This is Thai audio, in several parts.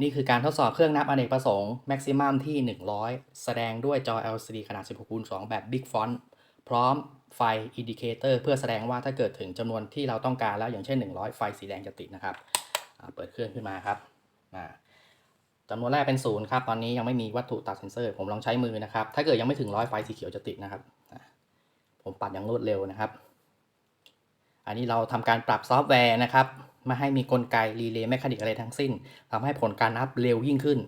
นี่คือการทดสอบเครื่องนับอเนกประสงค์ Maximum ที่ 100 แสดงด้วยจอ LCD ขนาด 16คูณ2แบบ Big Font พร้อมไฟ Indicator เพื่อแสดงว่าถ้าเกิดถึงจำนวนที่เราต้องการแล้วอย่างเช่น 100 ไฟสีแดงจะติดนะครับ เปิดเครื่องขึ้นมาครับจำนวนแรกเป็นศูนย์ครับตอนนี้ยังไม่มีวัตถุตัดเซนเซอร์ ผมลองใช้มือนะครับ ถ้าเกิดยังไม่ถึงร้อยไฟสีเขียวจะติดนะครับ ผมปัดอย่างรวดเร็วนะครับ อันนี้เราทำการปรับซอฟต์แวร์นะครับ ไม่ให้มีกลไกรีเลย์แมคานิกอะไรทั้งสิ้นทำให้ผลการนับเร็วยิ่งขึ้น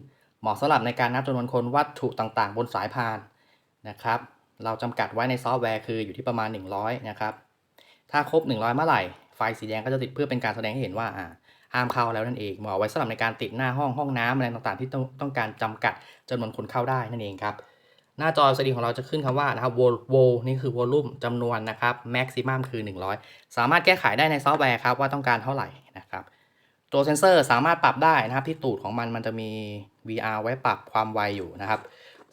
เหมาะสำหรับในการนับจำนวนคนวัตถุต่างๆ บนสายพานนะครับ เราจำกัดไว้ในซอฟต์แวร์คืออยู่ที่ประมาณ 100 นะครับ ถ้าครบ 100 เมื่อไหร่ ไฟสีแดงก็จะติดเพื่อเป็นการแสดงให้เห็นว่าอ่าห้ามเข้าแล้วนั่นเองเหมาะไว้สำหรับในการติดหน้าห้องห้องน้ำอะไรต่างๆ ที่ต้องต้องการจำกัดจำนวนคนเข้าได้นั่นเองครับหน้าจอ LCD ของเราจะขึ้นคำว่านะครับ vol vol นี่คือ volume จำนวนนะครับ maximum คือ 100 สามารถแก้ไขได้ในซอฟต์แวร์ครับว่าต้องการเท่าไหร่ ตัวเซนเซอร์สามารถปรับได้นะครับที่ตูดของมันมันจะมี VR ไว้ปรับความไวอยู่นะครับ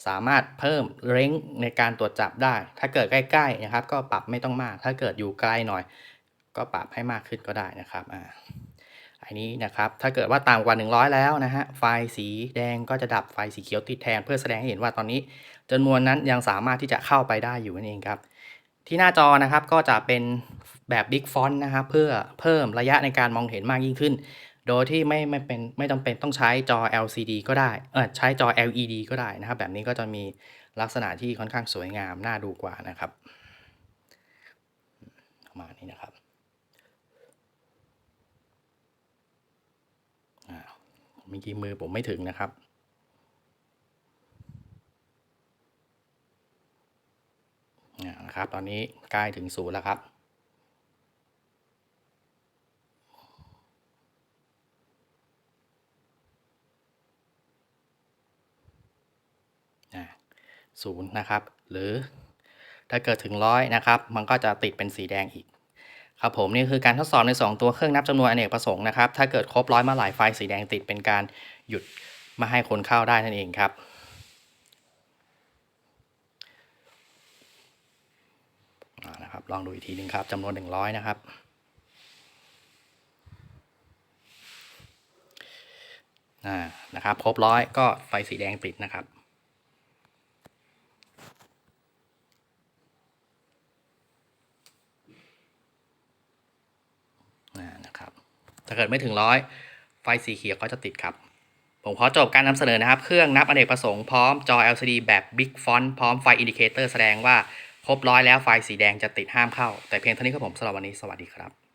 สามารถเพิ่มเร่งในการตรวจจับได้ ถ้าเกิดใกล้ๆนะครับ ก็ปรับไม่ต้องมาก ถ้าเกิดอยู่ไกลหน่อย ก็ปรับให้มากขึ้นก็ได้นะครับอ่าอันนี้นะครับถ้าเกิดว่าต่ำกว่า 100 แล้วนะฮะไฟสีแดงก็จะดับไฟสีเขียวติดแทน เพื่อแสดงให้เห็นว่าตอนนี้จำนวนนั้นยังสามารถที่จะเข้าไปได้อยู่นั่นเองครับที่หน้าจอนะครับก็จะเป็นแบบ Big Font นะครับเพื่อเพิ่มระยะในการมองเห็นมากยิ่งขึ้น โดยที่ไม่ไม่เป็นไม่จำเป็นต้องใช้จอ LCD ก็ได้เออใช้จอ LED ก็ได้นะครับ แบบนี้ก็จะมีลักษณะที่ค่อนข้างสวยงามน่าดูกว่านะครับประมาณนี้นะครับเมื่อกี้มือผมไม่ถึงนะครับนะครับ ตอนนี้ใกล้ถึงศูนย์แล้วครับ 0นะครับ หรือถ้าเกิดถึงร้อยนะครับ มันก็จะติดเป็นสีแดงอีก ครับผมนี่คือการทดสอบใน 2 ตัวเครื่องนับจำนวนอเนกประสงค์นะครับ ถ้าเกิดครบร้อยเมื่าหลายไฟสีแดงติดเป็นการหยุดมาให้คนเข้าได้นั่นเองครับนะครับลองดูอีกทีหนึ่งครับจำนวน 100 นะครับ นะครับครบร้อยก็ไฟสีแดงติดนะครับ ถ้าเกิดไม่ถึงร้อยไฟสีเขียวก็จะติดครับ ผมขอจบการนำเสนอนะครับ เครื่องนับอเนกประสงค์พร้อมจอ LCD แบบ Big Font พร้อมไฟอินดิเคเตอร์แสดงว่าครบร้อยแล้วไฟสีแดงจะติดห้ามเข้า แต่เพียงเท่านี้ครับผมสำหรับวันนี้สวัสดีครับ